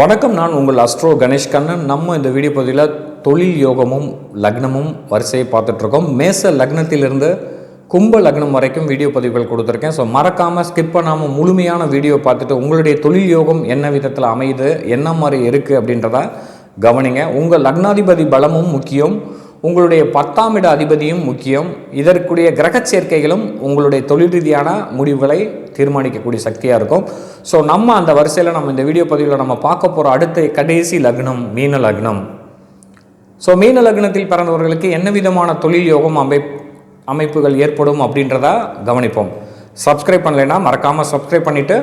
வணக்கம் நான் உங்கள் அஸ்ட்ரோ கணேஷ் கண்ணன். நம்ம இந்த வீடியோ பகுதியில் தொழில் யோகமும் லக்னமும் வரிசையை பார்த்துட்ருக்கோம். மேச லக்னத்திலிருந்து கும்ப லக்னம் வரைக்கும் வீடியோ பதிவுகள் கொடுத்துருக்கேன். ஸோ மறக்காமல் ஸ்கிப் பண்ணாமல் முழுமையான வீடியோ பார்த்துட்டு உங்களுடைய தொழில் யோகம் என்ன விதத்தில் அமையுது என்ன மாதிரி இருக்குது அப்படின்றத கவனிங்க. உங்கள் லக்னாதிபதி பலமும் முக்கியம். உங்களுடைய பத்தாம் இட அதிபதியும் முக்கியம். இதற்குரிய கிரக சேர்க்கைகளும் உங்களுடைய தொழில் ரீதியான முடிவுகளை தீர்மானிக்கக்கூடிய சக்தியாக இருக்கும். ஸோ நம்ம அந்த வரிசையில் நம்ம இந்த வீடியோ பதிவில் நம்ம பார்க்க போகிற அடுத்த கடைசி லக்னம் மீன லக்னம். ஸோ மீன லக்னத்தில் பிறந்தவர்களுக்கு என்ன விதமான தொழில் யோகம் அமை அமைப்புகள் ஏற்படும் அப்படின்றத கவனிப்போம். சப்ஸ்கிரைப் பண்ணலைன்னா மறக்காமல் சப்ஸ்கிரைப் பண்ணிவிட்டு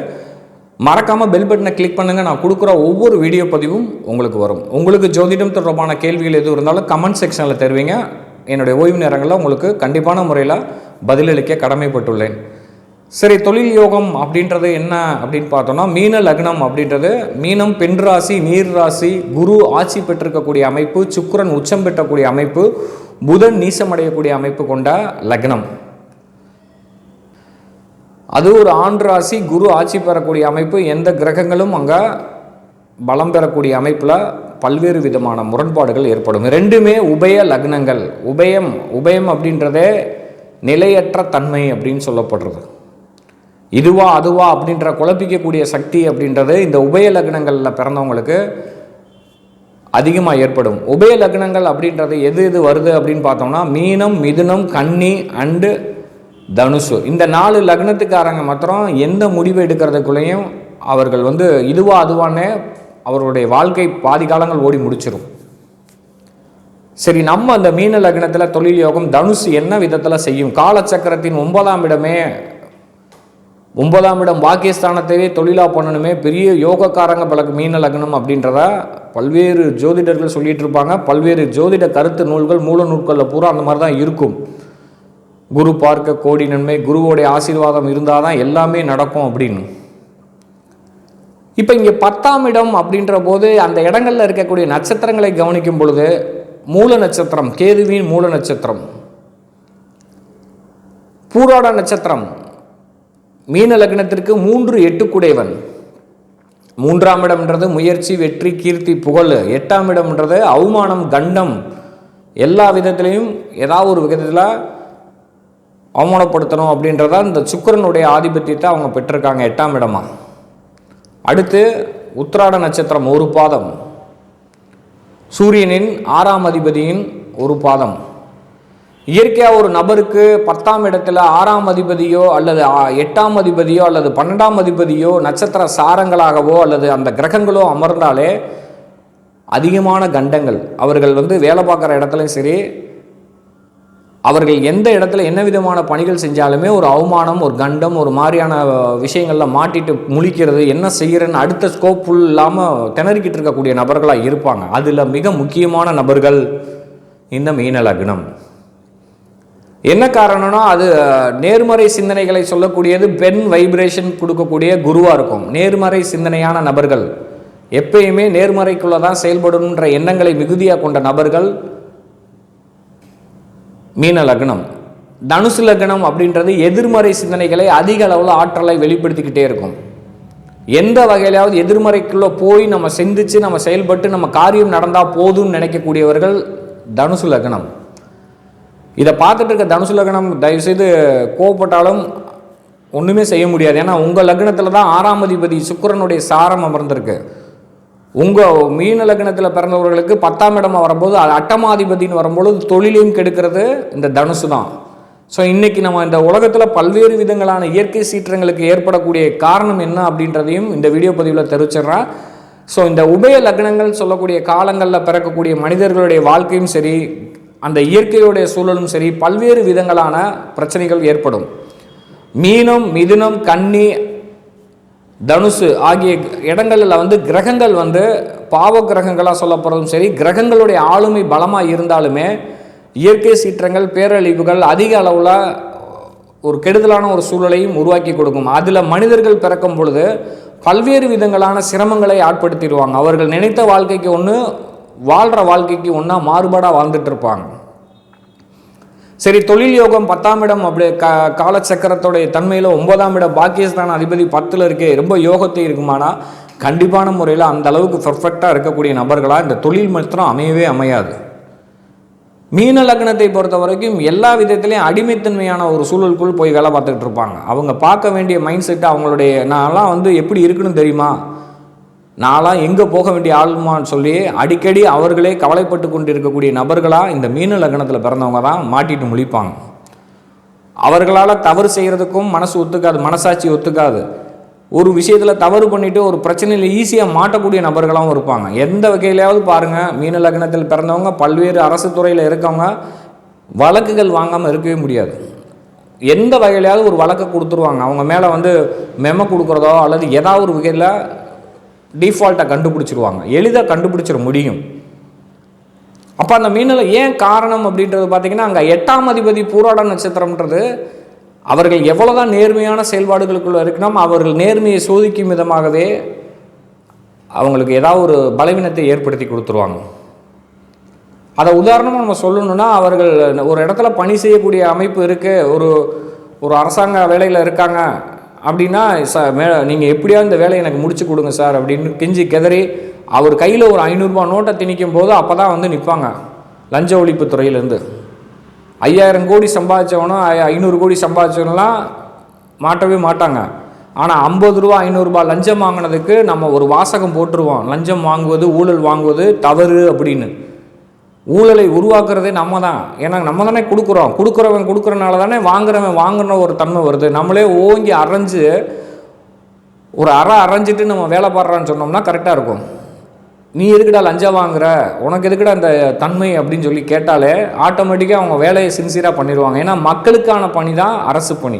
மறக்காமல் பெல் பட்டனை கிளிக் பண்ணுங்கள் நான் கொடுக்குற ஒவ்வொரு வீடியோ பதிவும் உங்களுக்கு வரும். உங்களுக்கு ஜோதிடம் தொடர்பான கேள்விகள் எதுவும் இருந்தாலும் கமெண்ட் செக்ஷனில் தருவீங்க. என்னுடைய ஓய்வு நேரங்களில் உங்களுக்கு கண்டிப்பான முறையில் பதிலளிக்க கடமைப்பட்டுள்ளேன். சரி தொழில் யோகம் அப்படின்றது என்ன அப்படின்னு பார்த்தோம்னா மீன லக்னம் அப்படின்றது. மீனம் பெண் ராசி நீர் ராசி குரு ஆட்சி பெற்றிருக்கக்கூடிய அமைப்பு சுக்கிரன் உச்சம் பெற்றக்கூடிய அமைப்பு புதன் நீசமடையக்கூடிய அமைப்பு கொண்ட லக்னம். அது ஒரு ஆண் ராசி குரு ஆட்சி பெறக்கூடிய அமைப்பு எந்த கிரகங்களும் அங்கே பலம் பெறக்கூடிய அமைப்பில் பல்வேறு விதமான முரண்பாடுகள் ஏற்படும். ரெண்டுமே உபய லக்னங்கள். உபயம் உபயம் அப்படின்றதே நிலையற்ற தன்மை அப்படின்னு சொல்லப்படுறது. இதுவா அதுவா அப்படின்ற குழப்பிக்கக்கூடிய சக்தி அப்படின்றது இந்த உபய லக்னங்களில் பிறந்தவங்களுக்கு அதிகமாக ஏற்படும். உபய லக்னங்கள் அப்படின்றது எது எது வருது அப்படின்னு பார்த்தோம்னா மீனம் மிதுனம் கன்னி அண்டு தனுசு. இந்த நாலு லக்னத்துக்காரங்க மாத்திரம் எந்த முடிவு எடுக்கிறதுக்குள்ளேயும் அவர்கள் வந்து இதுவா அதுவானே அவருடைய வாழ்க்கை பாதி காலங்கள் ஓடி முடிச்சிடும் சரி நம்ம அந்த மீன லக்னத்தில் தொழில் யோகம் தனுசு என்ன விதத்தில் செய்யும்? காலச்சக்கரத்தின் ஒன்பதாம் இடமே ஒன்பதாம் இடம் பாக்கியஸ்தானத்தையே தொழிலாக பண்ணணுமே பெரிய யோகக்காரங்க பலக்கு மீன லக்னம் அப்படின்றத பல்வேறு ஜோதிடர்கள் சொல்லிட்டு இருப்பாங்க. பல்வேறு ஜோதிட கருத்து நூல்கள் மூல நூல்களில் பூரா அந்த மாதிரி தான் இருக்கும். குரு பார்க்க கோடி நன்மை குருவோடைய ஆசீர்வாதம் இருந்தால் தான் எல்லாமே நடக்கும் அப்படின்னு. இப்போ இங்கே பத்தாம் இடம் அப்படின்ற போது அந்த இடங்களில் இருக்கக்கூடிய நட்சத்திரங்களை கவனிக்கும் பொழுது மூல நட்சத்திரம் கேதுவின் மூல நட்சத்திரம் பூராட நட்சத்திரம் மீன லக்னத்திற்கு மூன்று எட்டுக்குடையவன். மூன்றாம் இடம்ன்றது முயற்சி வெற்றி கீர்த்தி புகழ். எட்டாம் இடம்ன்றது அவமானம் கண்டம். எல்லா விதத்திலையும் ஏதாவது ஒரு விதத்தில் அவமானப்படுத்தணும் அப்படின்றத இந்த சுக்கரனுடைய ஆதிபத்தியத்தை அவங்க பெற்றிருக்காங்க எட்டாம் இடமா. அடுத்து உத்திராட நட்சத்திரம் ஒரு பாதம். சூரியனின் ஆறாம் அதிபதியின் ஒரு பாதம். இயற்கையாக ஒரு நபருக்கு பத்தாம் இடத்துல ஆறாம் அதிபதியோ அல்லது எட்டாம் அதிபதியோ அல்லது பன்னெண்டாம் அதிபதியோ நட்சத்திர சாரங்களாகவோ அல்லது அந்த கிரகங்களோ அமர்ந்தாலே அதிகமான கண்டங்கள். அவர்கள் வந்து வேலை பார்க்குற இடத்துலையும் சரி அவர்கள் எந்த இடத்துல என்ன விதமான பணிகள் செஞ்சாலுமே ஒரு அவமானம் ஒரு கண்டம் ஒரு மாதிரியான விஷயங்களில் மாட்டிட்டு முழிக்கிறது என்ன செய்கிறேன்னு அடுத்த ஸ்கோப் ஃபுல் இல்லாமல் திணறிக்கிட்டு இருக்கக்கூடிய நபர்களாக இருப்பாங்க. அதில் மிக முக்கியமான நபர்கள் இந்த மீன லக்னம். என்ன காரணம்னா அது நேர்மறை சிந்தனைகளை சொல்லக்கூடியது பெண் வைப்ரேஷன் கொடுக்கக்கூடிய குருவாக இருக்கும். நேர்மறை சிந்தனையான நபர்கள். எப்பயுமே நேர்மறைக்குள்ளே தான் செயல்படணுன்ற எண்ணங்களை மிகுதியாக கொண்ட நபர்கள் மீன லக்னம். தனுசு லக்னம் அப்படின்றது எதிர்மறை சிந்தனைகளை அதிக அளவில் ஆற்றலை வெளிப்படுத்திக்கிட்டே இருக்கும். எந்த வகையிலாவது எதிர்மறைக்குள்ளே போய் நம்ம சிந்திச்சு நம்ம செயல்பட்டு நம்ம காரியம் நடந்தால் போதும்னு நினைக்கக்கூடியவர்கள் தனுசு லக்னம். இதை பார்த்துட்டு இருக்க தனுசு லக்னம் தயவுசெய்து கோவப்பட்டாலும் ஒன்றுமே செய்ய முடியாது. ஏன்னா உங்கள் லக்னத்தில் தான் ஆறாம் அதிபதி சுக்கரனுடைய சாரம் அமர்ந்திருக்கு. உங்கள் மீன லக்னத்தில் பிறந்தவர்களுக்கு பத்தாம் இடமா வரும்போது அது அட்டமாதிபதினு வரும்பொழுது தொழிலையும் கெடுக்கிறது இந்த தனுசு தான். ஸோ இன்றைக்கி நம்ம இந்த உலகத்தில் பல்வேறு விதங்களான இயற்கை சீற்றங்களுக்கு ஏற்படக்கூடிய காரணம் என்ன அப்படின்றதையும் இந்த வீடியோ பதிவில் தெரிவிச்சிடுறேன். ஸோ இந்த உபய லக்னங்கள் சொல்லக்கூடிய காலங்களில் பிறக்கக்கூடிய மனிதர்களுடைய வாழ்க்கையும் சரி அந்த இயற்கையுடைய சூழலும் சரி பல்வேறு விதங்களான பிரச்சனைகள் ஏற்படும். மீனம் மிதுனம் கன்னி தனுசு ஆகிய இடங்களில் வந்து கிரகங்கள் வந்து பாவ கிரகங்களாக சொல்லப்படுறதும் சரி கிரகங்களுடைய ஆளுமை பலமாக இருந்தாலுமே இயற்கை சீற்றங்கள் பேரழிவுகள் அதிக அளவில் ஒரு கெடுதலான ஒரு சூழலையும் உருவாக்கி கொடுக்கும். அதில் மனிதர்கள் பிறக்கும் பொழுது பல்வேறு விதங்களான சிரமங்களை ஆட்படுத்திடுவாங்க அவர்கள் நினைத்த வாழ்க்கைக்கு ஒன்று வாழ்கிற வாழ்க்கைக்கு ஒன்றா மாறுபாடாக வாழ்ந்துட்டு இருப்பாங்க. சரி தொழில் யோகம் பத்தாம் இடம் அப்படி க காலச்சக்கரத்துடைய தன்மையில் ஒன்பதாம் இடம் பாக்கியஸ்தான அதிபதி பத்தில் இருக்கே ரொம்ப யோகத்தை இருக்குமானா? கண்டிப்பான முறையில் அந்த அளவுக்கு பர்ஃபெக்டாக இருக்கக்கூடிய நபர்களாக இந்த தொழில் மாத்திரம் அமையவே அமையாது. மீன லக்னத்தை பொறுத்த வரைக்கும் எல்லா விதத்துலேயும் அடிமைத்தன்மையான ஒரு சூழலுக்குள் போய் வேலை பார்த்துக்கிட்டு இருப்பாங்க. அவங்க பார்க்க வேண்டிய மைண்ட் செட்டு அவங்களுடைய நான்லாம் வந்து எப்படி இருக்குன்னு தெரியுமா? நான்லாம் எங்கே போக வேண்டிய ஆளுமான்னு சொல்லி அடிக்கடி அவர்களே கவலைப்பட்டு கொண்டு இருக்கக்கூடிய நபர்களாக இந்த மீன லக்னத்தில் பிறந்தவங்க தான் மாட்டிட்டு முழிப்பாங்க. அவர்களால் தவறு செய்கிறதுக்கும் மனசு ஒத்துக்காது மனசாட்சி ஒத்துக்காது. ஒரு விஷயத்தில் தவறு பண்ணிவிட்டு ஒரு பிரச்சனையில் ஈஸியாக மாட்டக்கூடிய நபர்களாகவும் இருப்பாங்க. எந்த வகையிலையாவது பாருங்கள் மீன லக்னத்தில் பிறந்தவங்க பல்வேறு அரசு துறையில் இருக்கவங்க வழக்குகள் வாங்காமல் இருக்கவே முடியாது. எந்த வகையிலையாவது ஒரு வழக்கை கொடுத்துருவாங்க. அவங்க மேலே வந்து மெம கொடுக்குறதோ அல்லது ஏதாவது ஒரு வகையில் டிஃபால்ட்டை கண்டுபிடிச்சிருவாங்க. எளிதாக கண்டுபிடிச்சிட முடியும். அப்போ அந்த மீனில் ஏன் காரணம் அப்படின்றது பார்த்தீங்கன்னா அங்கே எட்டாம் அதிபதி பூராட நட்சத்திரம்ன்றது அவர்கள் எவ்வளோதான் நேர்மையான செயல்பாடுகளுக்குள்ள இருக்கணும் அவர்கள் நேர்மையை சோதிக்கும் விதமாகவே அவங்களுக்கு ஏதாவது ஒரு பலவீனத்தை ஏற்படுத்தி கொடுத்துருவாங்க. அதை உதாரணமாக நம்ம சொல்லணும்னா அவர்கள் ஒரு இடத்துல பணி செய்யக்கூடிய அமைப்பு இருக்குது ஒரு ஒரு அரசாங்க வேலையில் இருக்காங்க அப்படின்னா சார் மே நீங்கள் எப்படியாவது இந்த வேலையை எனக்கு முடிச்சு கொடுங்க சார் அப்படின்னு கெஞ்சி கெதறி அவர் கையில் ஒரு ஐநூறுரூபா நோட்டை திணிக்கும் போது அப்போ தான் வந்து நிற்பாங்க லஞ்ச ஒழிப்பு துறையிலேருந்து. ஐயாயிரம் கோடி சம்பாதிச்சவனும் ஐநூறு கோடி சம்பாதிச்சவனெலாம் மாட்டவே மாட்டாங்க. ஆனால் ஐம்பது ரூபா ஐநூறுரூபா லஞ்சம் வாங்கினதுக்கு நம்ம ஒரு வாசகம் போட்டுருவோம். லஞ்சம் வாங்குவது ஊழல் வாங்குவது தவறு அப்படின்னு. ஊழலை உருவாக்குறதே நம்ம தான் ஏன்னா நம்ம தானே கொடுக்குறோம். கொடுக்குறவன் கொடுக்குறனால தானே வாங்குறவன் வாங்குன ஒரு தன்மை வருது. நம்மளே ஓங்கி அரைஞ்சு ஒரு அறை அரைஞ்சிட்டு நம்ம வேலை பாடுறான்னு சொன்னோம்னா கரெக்டாக இருக்கும். நீ எதுக்குடா லஞ்சம் வாங்குற? உனக்கு எதுக்குடா அந்த தன்மை அப்படின்னு சொல்லி கேட்டாலே ஆட்டோமேட்டிக்காக அவங்க வேலையை சின்சியராக பண்ணிடுவாங்க. ஏன்னா மக்களுக்கான பணி தான் அரசு பணி.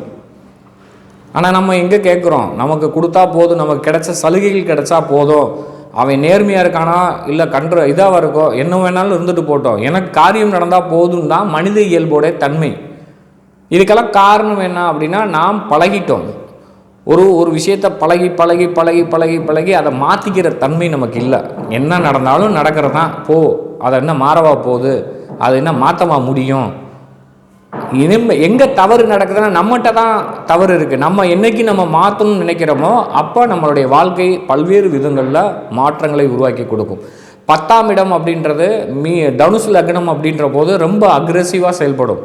ஆனால் நம்ம எங்கே கேட்குறோம் நமக்கு கொடுத்தா போதும். நமக்கு கிடைச்ச சலுகைகள் கிடைச்சா போதும். அவன் நேர்மையாக இருக்கானா? இல்லை கன்ற இதாக இருக்கோ? என்ன வேணாலும் இருந்துட்டு போட்டோம். எனக்கு காரியம் நடந்தால் போதும் தான் மனித இயல்போட தன்மை. இதுக்கெல்லாம் காரணம் என்ன அப்படின்னா நாம் பழகிட்டோம். ஒரு ஒரு விஷயத்தை பழகி பழகி பழகி பழகி பழகி அதை மாற்றிக்கிற தன்மை நமக்கு இல்லை. என்ன நடந்தாலும் நடக்கிறது தான் போ அதை என்ன மாறவா போகுது? அது என்ன மாற்றவா முடியும்? இனிமே எங்கே தவறு நடக்குதுன்னா நம்மகிட்ட தான் தவறு இருக்குது நம்ம என்னைக்கு நம்ம மாற்றணும்னு நினைக்கிறோமோ அப்போ நம்மளுடைய வாழ்க்கை பல்வேறு விதங்களில் மாற்றங்களை உருவாக்கி கொடுக்கும். பத்தாம் இடம் அப்படின்றது மீ தனுசு லக்னம் அப்படின்ற போது ரொம்ப அக்ரெசிவாக செயல்படும்.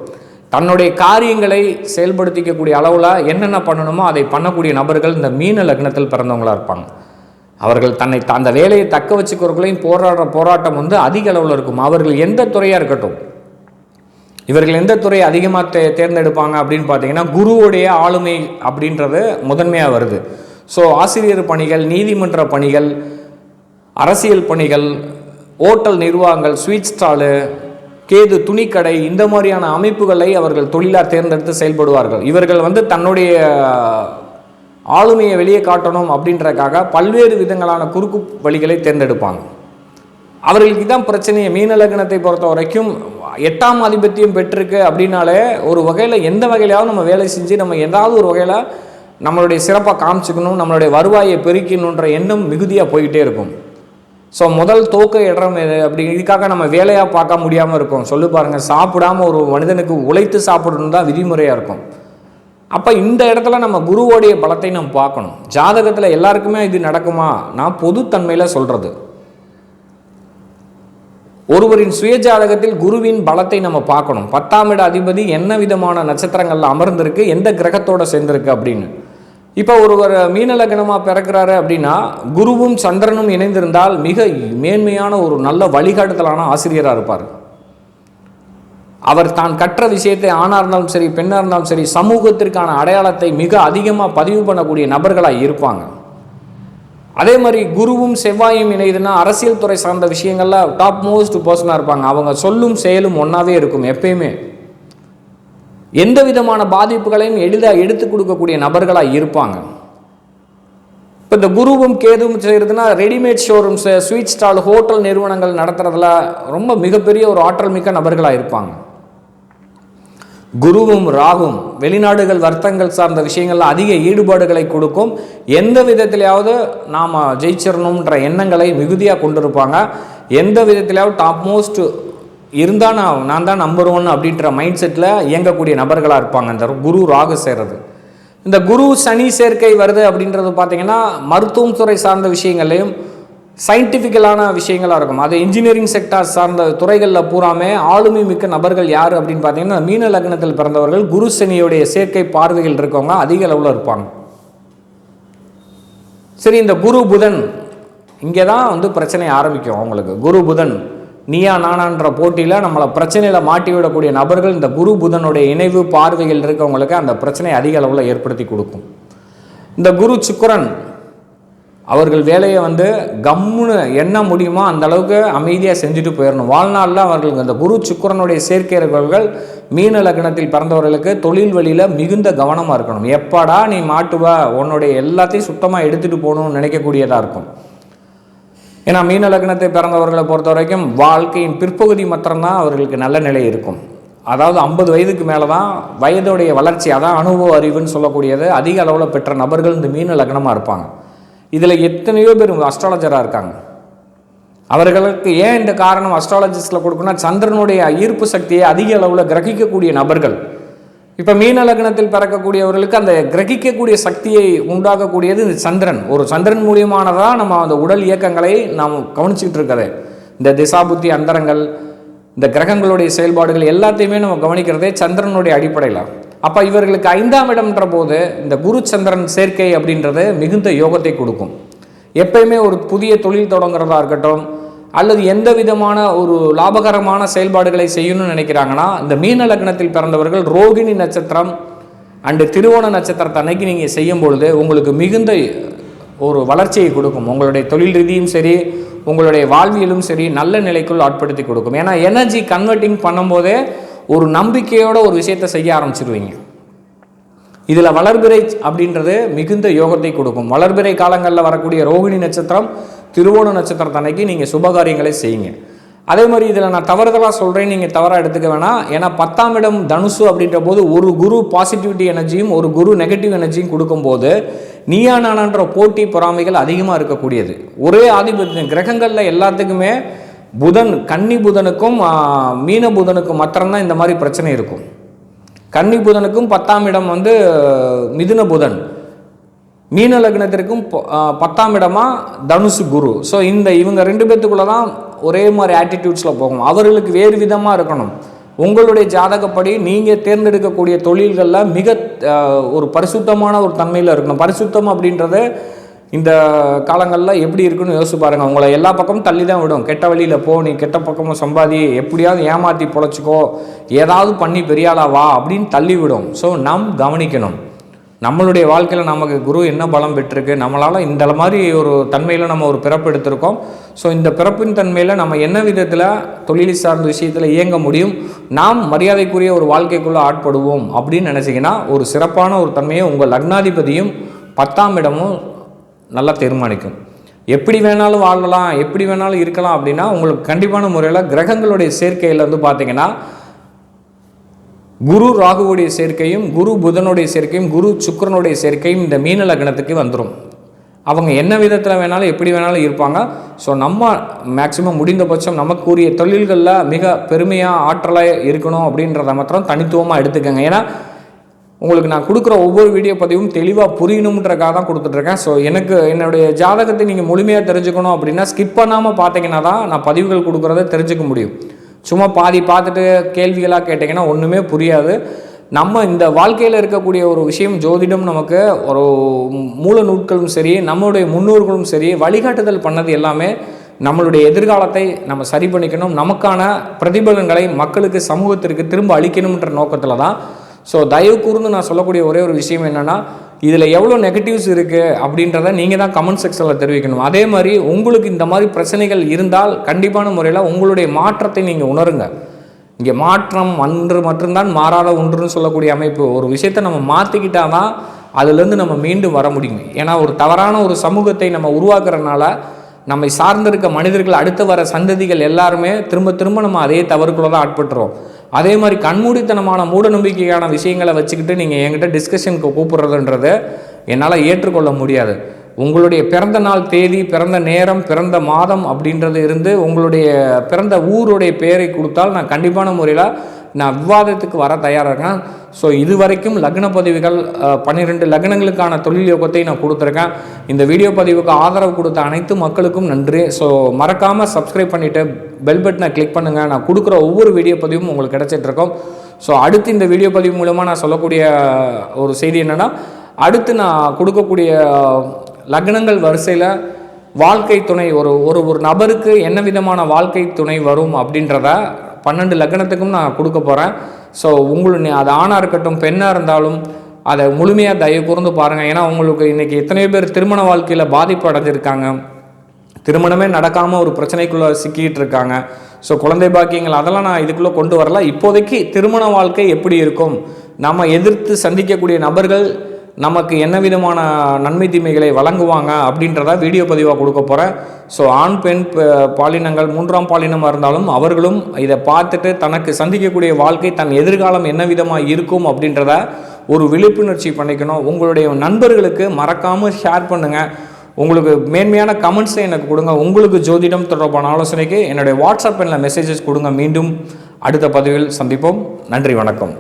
தன்னுடைய காரியங்களை செயல்படுத்திக்கக்கூடிய அளவில் என்னென்ன பண்ணணுமோ அதை பண்ணக்கூடிய நபர்கள் இந்த மீன லக்னத்தில் பிறந்தவங்களாக இருப்பாங்க. அவர்கள் தன்னை த- அந்த வேலையை தக்க வச்சுக்கிறவர்களையும் போராடுற போராட்டம் வந்து அதிக அளவில் இருக்கும். அவர்கள் எந்த துறையாக இருக்கட்டும் இவர்கள் எந்த துறையை அதிகமாக தே தேர்ந்தெடுப்பாங்க அப்படின்னு பார்த்தீங்கன்னா குருவுடைய ஆளுமை அப்படின்றது முதன்மையாக வருது. ஸோ ஆசிரியர் பணிகள் நீதிமன்ற பணிகள் அரசியல் பணிகள் ஓட்டல் நிர்வாகங்கள் ஸ்வீட் ஸ்டாலு கேது துணிக்கடை இந்த மாதிரியான அமைப்புகளை அவர்கள் தொழிலாக தேர்ந்தெடுத்து செயல்படுவார்கள். இவர்கள் வந்து தன்னுடைய ஆளுமையை வெளியே காட்டணும் அப்படின்றதுக்காக பல்வேறு விதங்களான குறுக்கு வழிகளை தேர்ந்தெடுப்பாங்க. அவர்களுக்கு தான் பிரச்சனையை. மீன லக்னத்தை பொறுத்த வரைக்கும் எட்டாம் ஆதிபத்தியம் பெற்றிருக்கு அப்படின்னாலே ஒரு வகையில் எந்த வகையிலாவது நம்ம வேலை செஞ்சு நம்ம ஏதாவது ஒரு வகையில் நம்மளுடைய சிறப்பாக காமிச்சுக்கணும் நம்மளுடைய வருவாயை பெருக்கணுன்ற எண்ணம் மிகுதியாக போய்கிட்டே இருக்கும். ஸோ முதல் தோக்க இடம் அப்படி இதுக்காக நம்ம வேலையாக பார்க்க முடியாமல் இருக்கும். சொல்லு பாருங்கள் சாப்பிடாம ஒரு மனிதனுக்கு உழைத்து சாப்பிடணும் தான் விதிமுறையாக இருக்கும். அப்போ இந்த இடத்துல நம்ம குருவோடைய பலத்தை நம்ம பார்க்கணும். ஜாதகத்தில் எல்லாருக்குமே இது நடக்குமா? நான் பொதுத்தன்மையில் சொல்கிறது ஒருவரின் சுயஜாதகத்தில் குருவின் பலத்தை நம்ம பார்க்கணும். பத்தாம் இட அதிபதி என்ன விதமான நட்சத்திரங்களில் அமர்ந்திருக்கு எந்த கிரகத்தோட சேர்ந்திருக்கு அப்படின்னு. இப்போ ஒருவர் மீன லக்னமாக பிறக்கிறாரு அப்படின்னா குருவும் சந்திரனும் இணைந்திருந்தால் மிக மேன்மையான ஒரு நல்ல வழிகாட்டுதலான ஆசிரியராக இருப்பார். அவர் தான் கற்ற விஷயத்தை ஆணாக இருந்தாலும் சரி பெண்ணாக இருந்தாலும் சரி சமூகத்திற்கான அடையாளத்தை மிக அதிகமாக பதிவு பண்ணக்கூடிய நபர்களாக இருப்பாங்க. அதே மாதிரி குருவும் செவ்வாயும் இணையுதுன்னா அரசியல் துறை சார்ந்த விஷயங்கள்ல டாப் மோஸ்ட் பர்சனாக இருப்பாங்க. அவங்க சொல்லும் செயலும் ஒன்றாவே இருக்கும் எப்பயுமே. எந்த விதமான பாதிப்புகளையும் எளிதாக எடுத்து கொடுக்கக்கூடிய நபர்களாக இருப்பாங்க. இப்போ இந்த குருவும் கேதுவும் செய்கிறதுனா readymade showrooms sweet stall hotel நிறுவனங்கள் நடத்துறதுல ரொம்ப மிகப்பெரிய ஒரு ஆற்றல் மிக்க நபர்களாக இருப்பாங்க. குருவும் ராகும் வெளிநாடுகள் வர்த்தங்கள் சார்ந்த விஷயங்களில் அதிக ஈடுபாடுகளை கொடுக்கும். எந்த விதத்திலையாவது நாம் ஜெயிச்சிடணுன்ற எண்ணங்களை மிகுதியாக கொண்டிருப்பாங்க. எந்த விதத்திலையாவது டாப் மோஸ்ட் இருந்தால் நான் நான் தான் நம்பர் ஒன் அப்படின்ற மைண்ட் செட்டில் இயங்கக்கூடிய நபர்களாக இருப்பாங்க. இந்த குரு ராகு சேர்றது. இந்த குரு சனி சேர்க்கை வருது அப்படின்றது பார்த்திங்கன்னா மருத்துவம் துறை சார்ந்த விஷயங்கள்லையும் சயின்டிஃபிக்கலான விஷயங்களாக இருக்கும் அது இன்ஜினியரிங் செக்டார் சார்ந்த துறைகளில் பூராமே ஆளுமை மிக்க நபர்கள் யார் அப்படின்னு பார்த்தீங்கன்னா மீன லக்னத்தில் பிறந்தவர்கள் குரு சனியுடைய சேர்க்கை பார்வைகள் இருக்கவங்க அதிக அளவில் இருப்பாங்க சரி இந்த குரு புதன் இங்கே தான் வந்து பிரச்சனை ஆரம்பிக்கும் அவங்களுக்கு குரு புதன் நீயா நானான்ற போட்டியில் நம்மளை பிரச்சனையில் மாட்டி விடக்கூடிய நபர்கள் இந்த குரு புதனுடைய இணைவு பார்வைகள் இருக்கவங்களுக்கு அந்த பிரச்சனை அதிக அளவில் ஏற்படுத்தி கொடுக்கும் இந்த குரு சுக்கரன் அவர்கள் வேலையை வந்து கம்முன்னு என்ன முடியுமோ அந்த அளவுக்கு அமைதியாக செஞ்சுட்டு போயிடணும் வாழ்நாளில் அவர்களுக்கு அந்த குரு சுக்கரனுடைய சேர்க்கையர்கள் மீன லக்னத்தில் பிறந்தவர்களுக்கு தொழில் வழியில் மிகுந்த கவனமாக இருக்கணும். எப்படா நீ மாட்டுவ உன்னுடைய எல்லாத்தையும் சுத்தமாக எடுத்துகிட்டு போகணும்னு நினைக்கக்கூடியதாக இருக்கும். ஏன்னா மீன லக்னத்தை பிறந்தவர்களை பொறுத்த வரைக்கும் வாழ்க்கையின் பிற்பகுதி மாத்திரம்தான் அவர்களுக்கு நல்ல நிலை இருக்கும். அதாவது ஐம்பது வயதுக்கு மேலே தான் வயதுடைய வளர்ச்சி அதான் அனுபவ அறிவுன்னு சொல்லக்கூடியது. அதிக அளவில் பெற்ற நபர்கள் இந்த மீன லக்னமாக இருப்பாங்க. இதில் எத்தனையோ பேர் அஸ்ட்ராலஜராக இருக்காங்க. அவர்களுக்கு ஏன் இந்த காரணம் அஸ்ட்ராலஜிஸ்டில் கொடுக்கணும்னா சந்திரனுடைய ஈர்ப்பு சக்தியை அதிக அளவில் கிரகிக்கக்கூடிய நபர்கள். இப்போ மீன லக்னத்தில் பிறக்கக்கூடியவர்களுக்கு அந்த கிரகிக்கக்கூடிய சக்தியை உண்டாக்கக்கூடியது இந்த சந்திரன். ஒரு சந்திரன் மூலியமானதாக நம்ம அந்த உடல் இயக்கங்களை நாம் கவனிச்சுக்கிட்டு இருக்கதே. இந்த திசாபுத்தி அந்தரங்கள் இந்த கிரகங்களுடைய செயல்பாடுகள் எல்லாத்தையுமே நம்ம கவனிக்கிறதே சந்திரனுடைய அடிப்படையில். அப்போ இவர்களுக்கு ஐந்தாம் இடம்ன்ற போது இந்த குரு சந்திரன் சேர்க்கை அப்படின்றது மிகுந்த யோகத்தை கொடுக்கும். எப்பயுமே ஒரு புதிய தொழில் தொடங்குறதா இருக்கட்டும் அல்லது எந்த விதமான ஒரு லாபகரமான செயல்பாடுகளை செய்யணும்னு நினைக்கிறாங்கன்னா இந்த மீன லக்னத்தில் பிறந்தவர்கள் ரோகிணி நட்சத்திரம் அண்டு திருவோண நட்சத்திரத்தை அன்னைக்கு நீங்கள் செய்யும் பொழுது உங்களுக்கு மிகுந்த ஒரு வளர்ச்சியை கொடுக்கும். உங்களுடைய தொழில் ரீதியும் சரி உங்களுடைய வாழ்வியலும் சரி நல்ல நிலைக்குள் ஆட்படுத்தி கொடுக்கும். ஏன்னா எனர்ஜி கன்வெர்ட்டிங் பண்ணும்போதே ஒரு நம்பிக்கையோட ஒரு விஷயத்தை செய்ய ஆரம்பிச்சிருவீங்க. இதில் வளர்பிறை அப்படின்றது மிகுந்த யோகத்தை கொடுக்கும். வளர்பிறை காலங்களில் வரக்கூடிய ரோகிணி நட்சத்திரம் திருவோண நட்சத்திரத்தன்னைக்கு நீங்கள் சுபகாரியங்களை செய்யுங்க. அதே மாதிரி இதில் நான் தவறுதலாக சொல்கிறேன் நீங்கள் தவறாக எடுத்துக்க வேணாம். ஏன்னா பத்தாம் இடம் தனுசு அப்படின்ற போது ஒரு குரு பாசிட்டிவிட்டி எனர்ஜியும் ஒரு குரு நெகட்டிவ் எனர்ஜியும் கொடுக்கும்போது நீயா போட்டி பொறாமைகள் அதிகமாக இருக்கக்கூடியது. ஒரே ஆதிபத்தியம். கிரகங்களில் எல்லாத்துக்குமே புதன் கன்னி புதனுக்கும் மீன புதனுக்கும் மாத்திரம்தான் இந்த மாதிரி பிரச்சனை இருக்கும். கன்னி புதனுக்கும் பத்தாம் இடம் வந்து மிதுன புதன். மீன லக்னத்திற்கும் ப- பத்தாம் இடமா தனுசு குரு. ஸோ இந்த இவங்க ரெண்டு பேத்துக்குள்ள தான் ஒரே மாதிரி ஆட்டிடியூட்ஸில் போகும். அவர்களுக்கு வேறு விதமாக இருக்கணும். உங்களுடைய ஜாதகப்படி நீங்கள் தேர்ந்தெடுக்கக்கூடிய தொழில்களில் மிக ஒரு பரிசுத்தமான ஒரு தன்மையில் இருக்கணும். பரிசுத்தம் அப்படின்றது இந்த காலங்களில் எப்படி இருக்குன்னு யோசிச்சு பாருங்கள் உங்களை எல்லா பக்கமும் தள்ளி தான் விடும். கெட்ட வழியில் போ நீ கெட்ட பக்கமும் சம்பாதி எப்படியாவது ஏமாற்றி பொழைச்சிக்கோ ஏதாவது பண்ணி பெரியாளா வா அப்படின்னு தள்ளி விடும் ஸோ நாம் கவனிக்கணும். நம்மளுடைய வாழ்க்கையில் நமக்கு குரு என்ன பலம் பெற்றிருக்கு? நம்மளால் இந்த மாதிரி ஒரு தன்மையில் நம்ம ஒரு பிறப்பு எடுத்திருக்கோம். ஸோ இந்த பிறப்பின் தன்மையில் நம்ம என்ன விதத்தில் தொழில் சார்ந்த விஷயத்தில் இயங்க முடியும்? நாம் மரியாதைக்குரிய ஒரு வாழ்க்கைக்குள்ளே ஆட்படுவோம் அப்படின்னு நினச்சிங்கன்னா ஒரு சிறப்பான ஒரு தன்மையை உங்கள் லக்னாதிபதியும் பத்தாம் இடமும் நல்லா தீர்மானிக்கும். எப்படி வேணாலும் வாழலாம் எப்படி வேணாலும் இருக்கலாம் அப்படின்னா உங்களுக்கு கண்டிப்பான முறையில் கிரகங்களுடைய சேர்க்கையில் வந்து பார்த்தீங்கன்னா குரு ராகுவுடைய சேர்க்கையும் குரு புதனுடைய சேர்க்கையும் குரு சுக்கிரனுடைய சேர்க்கையும் இந்த மீன லக்னத்துக்கு வந்துடும் அவங்க என்ன விதத்தில் வேணாலும் எப்படி வேணாலும் இருப்பாங்க. ஸோ நம்ம மேக்சிமம் முடிந்தபட்சம் நமக்குரிய தொழில்களில் மிக பெருமையாக ஆற்றலாக இருக்கணும் அப்படின்றத மாத்திரம் தனித்துவமாக எடுத்துக்கோங்க. ஏன்னா உங்களுக்கு நான் கொடுக்குற ஒவ்வொரு வீடியோ பதிவும் தெளிவாக புரியணுன்றக்காக தான் கொடுத்துட்ருக்கேன். ஸோ எனக்கு என்னுடைய ஜாதகத்தை நீங்கள் முழுமையாக தெரிஞ்சுக்கணும் அப்படின்னா ஸ்கிப் பண்ணாமல் பார்த்தீங்கன்னா தான் நான் பதிவுகள் கொடுக்குறத தெரிஞ்சுக்க முடியும். சும்மா பாதி பார்த்துட்டு கேள்விகளாக கேட்டிங்கன்னா ஒன்றுமே புரியாது. நம்ம இந்த வாழ்க்கையில் இருக்கக்கூடிய ஒரு விஷயம் ஜோதிடம் நமக்கு ஒரு மூல நூட்களும் சரி நம்மளுடைய முன்னோர்களும் சரி வழிகாட்டுதல் பண்ணது எல்லாமே நம்மளுடைய எதிர்காலத்தை நம்ம சரி பண்ணிக்கணும். நமக்கான பிரதிபலன்களை மக்களுக்கு சமூகத்திற்கு திரும்ப அளிக்கணுன்ற நோக்கத்தில் தான் ஸோ தயவு கூர்ந்து நான் சொல்லக்கூடிய ஒரே ஒரு விஷயம் என்னென்னா இதில் எவ்வளோ நெகட்டிவ்ஸ் இருக்குது அப்படின்றத நீங்கள் தான் கமெண்ட் செக்ஷனில் தெரிவிக்கணும். அதே மாதிரி உங்களுக்கு இந்த மாதிரி பிரச்சனைகள் இருந்தால் கண்டிப்பான முறையில் உங்களுடைய மாற்றத்தை நீங்கள் உணருங்க. இங்கே மாற்றம் ஒன்று மட்டும்தான் மாறாத ஒன்றுன்னு சொல்லக்கூடிய அமைப்பு. ஒரு விஷயத்தை நம்ம மாற்றிக்கிட்டால் தான் அதுலேருந்து நம்ம மீண்டும் வர முடியும். ஏன்னா ஒரு தவறான ஒரு சமூகத்தை நம்ம உருவாக்குறதுனால நம்மை சார்ந்திருக்க மனிதர்கள் அடுத்து வர சந்ததிகள் எல்லாருமே திரும்ப திரும்ப நம்ம அதே தவறுக்குள்ள தான் ஆட்பட்டுறோம். அதே மாதிரி கண்மூடித்தனமான மூட நம்பிக்கையான விஷயங்களை வச்சுக்கிட்டு நீங்கள் என்கிட்ட டிஸ்கஷனுக்கு கூப்பிடுறதுன்றது என்னால் ஏற்றுக்கொள்ள முடியாது. உங்களுடைய பிறந்த நாள் தேதி பிறந்த நேரம் பிறந்த மாதம் அப்படின்றது இருந்து உங்களுடைய பிறந்த ஊருடைய பெயரை கொடுத்தால் நான் கண்டிப்பான முறையில் நான் விவாதத்துக்கு வர தயாராக இருக்கேன். ஸோ இது வரைக்கும் லக்ன பதிவுகள் பன்னிரெண்டு லக்னங்களுக்கான தொழில் யோகத்தை நான் கொடுத்துருக்கேன். இந்த வீடியோ பதிவுக்கு ஆதரவு கொடுத்த அனைத்து மக்களுக்கும் நன்றி. ஸோ மறக்காமல் சப்ஸ்கிரைப் பண்ணிவிட்டு பெல் பட்டனை கிளிக் பண்ணுங்கள் நான் கொடுக்குற ஒவ்வொரு வீடியோ பதிவும் உங்களுக்கு கிடச்சிட்ருக்கோம் ஸோ அடுத்து இந்த வீடியோ பதிவு மூலமாக நான் சொல்லக்கூடிய ஒரு செய்தி என்னென்னா அடுத்து நான் கொடுக்கக்கூடிய லக்னங்கள் வரிசையில் வாழ்க்கை துணை ஒரு ஒரு ஒரு நபருக்கு என்ன விதமான வாழ்க்கை துணை வரும் அப்படின்றத பன்னெண்டு லக்னத்துக்கும் நான் கொடுக்க போகிறேன் ஸோ உங்களுக்கு அது ஆணாக இருக்கட்டும் பெண்ணாக இருந்தாலும் அதை முழுமையாக தயவு கூர்ந்து பாருங்கள் ஏன்னா உங்களுக்கு இன்றைக்கி எத்தனையோ பேர் திருமண வாழ்க்கையில் பாதிப்பு அடைஞ்சிருக்காங்க. திருமணமே நடக்காமல் ஒரு பிரச்சனைக்குள்ளே சிக்கிட்டு இருக்காங்க. ஸோ குழந்தை பாக்கியங்கள் அதெல்லாம் நான் இதுக்குள்ளே கொண்டு வரல. இப்போதைக்கு திருமண வாழ்க்கை எப்படி இருக்கும்? நம்ம எதிர்த்து சந்திக்கக்கூடிய நபர்கள் நமக்கு என்ன விதமான நன்மை தீமைகளை வழங்குவாங்க அப்படின்றத வீடியோ பதிவாக கொடுக்க போகிறேன் ஸோ ஆண் பெண் பாலினங்கள் மூன்றாம் பாலினமாக இருந்தாலும் அவர்களும் இதை பார்த்துட்டு தனக்கு சந்திக்கக்கூடிய வாழ்க்கை தன் எதிர்காலம் என்ன விதமாக இருக்கும் அப்படின்றத ஒரு விழிப்புணர்ச்சி பண்ணிக்கணும். உங்களுடைய நண்பர்களுக்கு மறக்காமல் ஷேர் பண்ணுங்கள் உங்களுக்கு மேன்மையான கமெண்ட்ஸை எனக்கு கொடுங்க. உங்களுக்கு ஜோதிடம் தொடர்பான ஆலோசனைக்கு என்னுடைய வாட்ஸ்அப் எண்ணில் மெசேஜஸ் கொடுங்க. மீண்டும் அடுத்த பதிவில் சந்திப்போம். நன்றி வணக்கம்.